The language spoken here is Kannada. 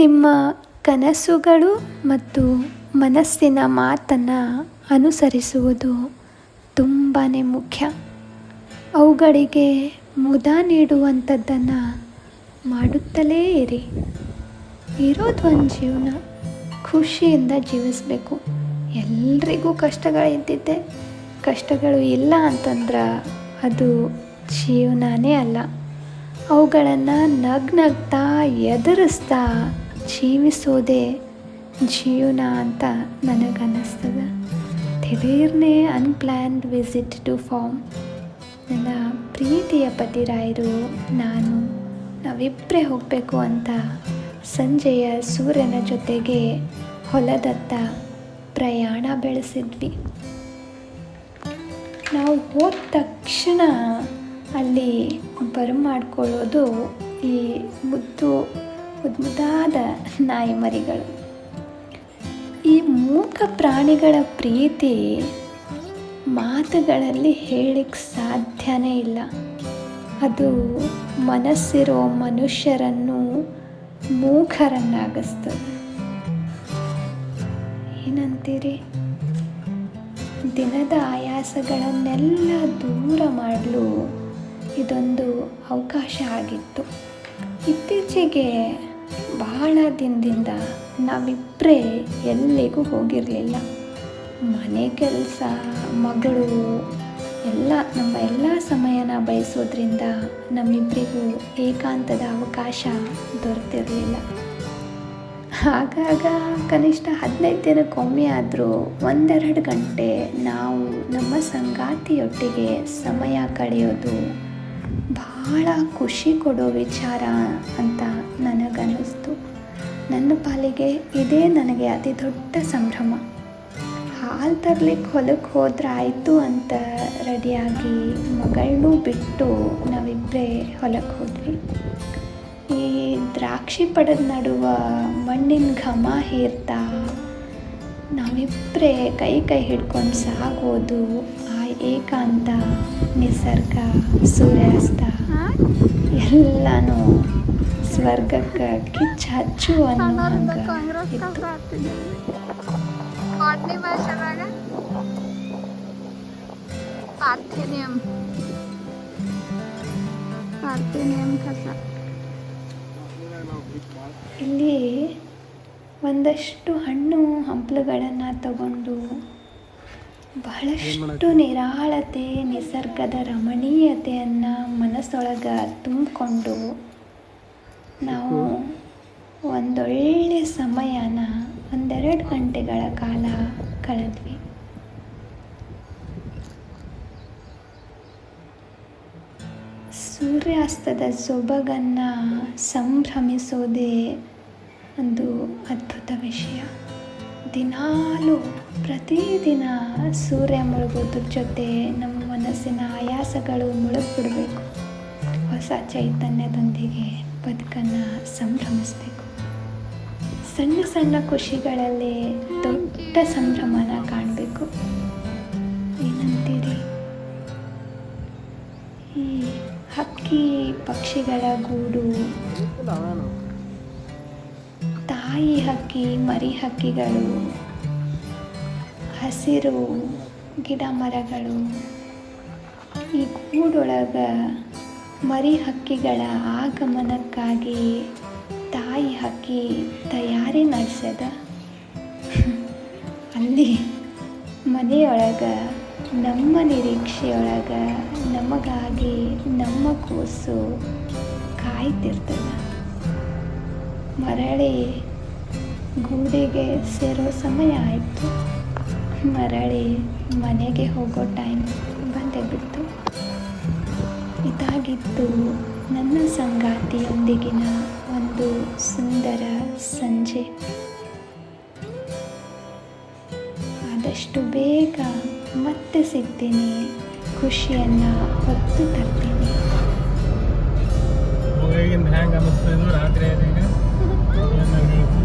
ನಿಮ್ಮ ಕನಸುಗಳು ಮತ್ತು ಮನಸ್ಸಿನ ಮಾತನ್ನು ಅನುಸರಿಸುವುದು ತುಂಬಾ ಮುಖ್ಯ. ಅವುಗಳಿಗೆ ಮುದ ನೀಡುವಂಥದ್ದನ್ನು ಮಾಡುತ್ತಲೇ ಇರಿ. ಇರೋದು ಒಂದು ಜೀವನ. ಖುಷಿಯಿಂದ ಜೀವಿಸಬೇಕು. ಎಲ್ರಿಗೂ ಕಷ್ಟಗಳಿದ್ದಿದ್ದೆ ಕಷ್ಟಗಳು ಇಲ್ಲ ಅಂತಂದ್ರೆ ಅದು ಜೀವನನೇ ಅಲ್ಲ. ಅವುಗಳನ್ನು ನಗ್ನಗ್ತಾ ಎದುರಿಸ್ತಾ ಜೀವಿಸೋದೇ ಜೀವನ ಅಂತ ನನಗನ್ನಿಸ್ತದೆ. ದಿಢೀರ್ನೇ ಅನ್ಪ್ಲ್ಯಾನ್ಡ್ ವಿಸಿಟ್ ಟು ಫಾರ್ಮ್ ನನ್ನ ಪ್ರೀತಿಯ ಪತಿರಾಯರು, ನಾನು ನಾವಿಬ್ಬರೇ ಹೋಗಬೇಕು ಅಂತ ಸಂಜೆಯ ಸೂರ್ಯನ ಜೊತೆಗೆ ಹೊಲದತ್ತ ಪ್ರಯಾಣ ಬೆಳೆಸಿದ್ವಿ. ನಾವು ಹೋದ ತಕ್ಷಣ ಅಲ್ಲಿ ಬರಮಾಡ್ಕೊಳ್ಳೋದು ಈ ಮುದ್ದು ಮುದ್ದು ಮುದ್ದಾದ ನಾಯಿ ಮರಿಗಳು. ಈ ಮೂಕ ಪ್ರಾಣಿಗಳ ಪ್ರೀತಿ ಮಾತುಗಳಲ್ಲಿ ಹೇಳಕ್ಕೆ ಸಾಧ್ಯನೇ ಇಲ್ಲ. ಅದು ಮನಸ್ಸಿರೋ ಮನುಷ್ಯರನ್ನು ಮೂಖರನ್ನಾಗಿಸ್ತದೆ. ಏನಂತೀರಿ? ದಿನದ ಆಯಾಸಗಳನ್ನೆಲ್ಲ ದೂರ ಮಾಡಲು ಇದೊಂದು ಅವಕಾಶ ಆಗಿತ್ತು. ಇತ್ತೀಚೆಗೆ ಬಹಳ ದಿನದಿಂದ ನಾವಿಬ್ಬರೇ ಎಲ್ಲಿಗೂ ಹೋಗಿರಲಿಲ್ಲ. ಮನೆ ಕೆಲಸ, ಮಗಳು, ಎಲ್ಲ, ನಮ್ಮ ಎಲ್ಲ ಸಮಯನ ಬಯಸೋದ್ರಿಂದ ನಮ್ಮಿಬ್ಬರಿಗೂ ಏಕಾಂತದ ಅವಕಾಶ ದೊರೆತಿರಲಿಲ್ಲ. ಆಗಾಗ ಕನಿಷ್ಠ ಹದಿನೈದು ದಿನಕ್ಕೊಮ್ಮೆ ಆದರೂ ಒಂದೆರಡು ಗಂಟೆ ನಾವು ನಮ್ಮ ಸಂಗಾತಿಯೊಟ್ಟಿಗೆ ಸಮಯ ಕಳೆಯೋದು ಭಾಳ ಖುಷಿ ಕೊಡೋ ವಿಚಾರ ಅಂತ ನನಗನ್ನಿಸ್ತು. ನನ್ನ ಪಾಲಿಗೆ ಇದೇ ನನಗೆ ಅತಿ ದೊಡ್ಡ ಸಂಭ್ರಮ. ಹಾಲು ತರ್ಲಿಕ್ಕೆ ಹೊಲಕ್ಕೆ ಹೋದ್ರೆ ಆಯಿತು ಅಂತ ರೆಡಿಯಾಗಿ ಮಗಳನ್ನೂ ಬಿಟ್ಟು ನಾವಿಬ್ಬರೇ ಹೊಲಕ್ಕೆ ಹೋದ್ವಿ. ಈ ದ್ರಾಕ್ಷಿ ಪಡೆದ ನಡುವ ಮಣ್ಣಿನ ಘಮ ಹೀರ್ತಾ ನಾವಿಬ್ಬರೇ ಕೈ ಕೈ ಹಿಡ್ಕೊಂಡು ಸಾಗೋದು ಆ ಏಕಾಂತ ನಿಸರ್ಗ ಸೂರ್ಯಾಸ್ತ. ಎಲ್ಲನೂ ಸ್ವರ್ಗಕ್ಕೆ ಕಿಚ್ಚ ಹಚ್ಚು ಅನ್ನೋ ಹಂಗೆ ಪಾರ್ಥೇನಿಯಂ ಪಾರ್ಥೇನಿಯಂ ಕಸ. ಇಲ್ಲಿ ಒಂದಷ್ಟು ಹಣ್ಣು ಹಂಪಲುಗಳನ್ನು ತಗೊಂಡು ಬಹಳಷ್ಟು ನಿರಾಳತೆ, ನಿಸರ್ಗದ ರಮಣೀಯತೆಯನ್ನು ಮನಸ್ಸೊಳಗೆ ತುಂಬಿಕೊಂಡು ನಾವು ಒಂದೊಳ್ಳೆ ಸಮಯನ ಒಂದೆರಡು ಗಂಟೆಗಳ ಕಾಲ ಕಳೆದ್ವಿ. ಸೂರ್ಯಾಸ್ತದ ಸೊಬಗನ್ನು ಸಂಭ್ರಮಿಸೋದೇ ಒಂದು ಅದ್ಭುತ ವಿಷಯ. ದಿನಾಲೂ ಪ್ರತಿದಿನ ಸೂರ್ಯ ಮುಳುಗೋದ್ರ ಜೊತೆ ನಮ್ಮ ಮನಸ್ಸಿನ ಆಯಾಸಗಳು ಮುಳುಗ್ಬಿಡಬೇಕು. ಹೊಸ ಚೈತನ್ಯದೊಂದಿಗೆ ಬದುಕನ್ನು ಸಂಭ್ರಮಿಸಬೇಕು. ಸಣ್ಣ ಸಣ್ಣ ಖುಷಿಗಳಲ್ಲಿ ದೊಡ್ಡ ಸಂಭ್ರಮನ ಕಾಣಬೇಕು. ಏನಂತೀರಿ? ಈ ಹಕ್ಕಿ ಪಕ್ಷಿಗಳ ಗೂಡು ತಾಯಿ ಹಕ್ಕಿ, ಮರಿ ಹಕ್ಕಿಗಳು, ಹಸಿರು ಗಿಡ ಮರಗಳು, ಈ ಕೂಡೊಳಗ ಮರಿ ಹಕ್ಕಿಗಳ ಆಗಮನಕ್ಕಾಗಿ ತಾಯಿ ಹಕ್ಕಿ ತಯಾರಿ ನಡೆಸ್ಯದ ಅಲ್ಲಿ ಮನೆಯೊಳಗೆ, ನಮ್ಮ ನಿರೀಕ್ಷೆಯೊಳಗೆ ನಮಗಾಗಿ ನಮ್ಮ ಕೂಸು ಕಾಯ್ತಿರ್ತದ. ಮರಳಿ ಗೂಡಿಗೆ ಸೇರೋ ಸಮಯ ಆಯಿತು. ಮರಳಿ ಮನೆಗೆ ಹೋಗೋ ಟೈಮ್ ಬಂದೇ ಬಿತ್ತು ಇದಾಗಿತ್ತು ನನ್ನ ಸಂಗಾತಿಯೊಂದಿಗಿನ ಒಂದು ಸುಂದರ ಸಂಜೆ. ಆದಷ್ಟು ಬೇಗ ಮತ್ತೆ ಸಿಗ್ತೀನಿ. ಖುಷಿಯನ್ನು ಹೊತ್ತು ತರ್ತೀನಿ. ಅನ್ನಿಸ್ತಾ ರಾತ್ರಿ